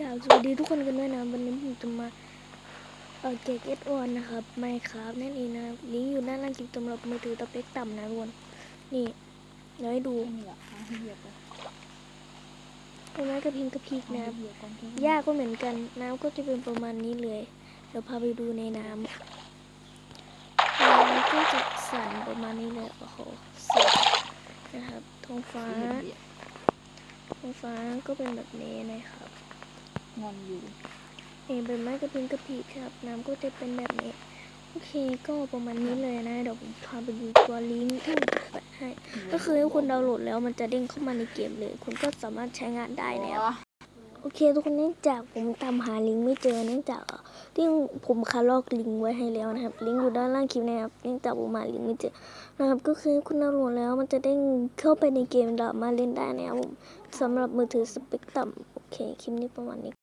กล่าวสวัสดีทุกคนกันด้วยนะวันนี้ผมจะมาเออเกเอสออนนะครับไมครับนั่นเองนะลิงก์อยู่ด้านล่างคลิปสำหรับมือถือตะเป็กต่ำนะทุกคนนี่เดี๋ยวให้ดูนี่แหละเอาให้เหยียบไปตรงนั้กระพิงกระพริกนะหญ้าก็เหมือนกัน น้ำก็จะเป็นประมาณนี้เลย เดี๋ยวพาไปดูในน้ำน้ำก็จะสั่นประมาณนี้เลยโอ้โหสวย ท้องฟ้าเหยียบท้องฟ้าก็เป็นแบบนี้นะครับ งอนอยู่เองเป็นไม้กระพิงกระพีครับ น้ำก็จะเป็นแบบนี้ โอเค ก็ประมาณนี้เลยนะ เดี๋ยวผมพาไปดูตัวลิงก์ที่ผมแปะให้ ก็คือให้คุณดาวน์โหลดแล้วมันจะเด้งเข้ามาในเกมเลย คุณก็สามารถใช้งานได้แล้ว โอเคทุกคนเนื่องจากผมตามหาลิงก์ไม่เจอเนื่องจากที่ผมคาลอกลิงก์ไว้ให้แล้วนะครับ ลิงก์อยู่ด้านล่างคลิปนะครับเนื่องจากผมหาลิงก์ไม่เจอนะครับ ก็คือคุณดาวน์โหลดแล้วมันจะได้เข้าไปในเกมสามาเล่นได้นะครับผมสำหรับมือถือสเปกต่ำโอเคคลิปนี้ประมาณนี้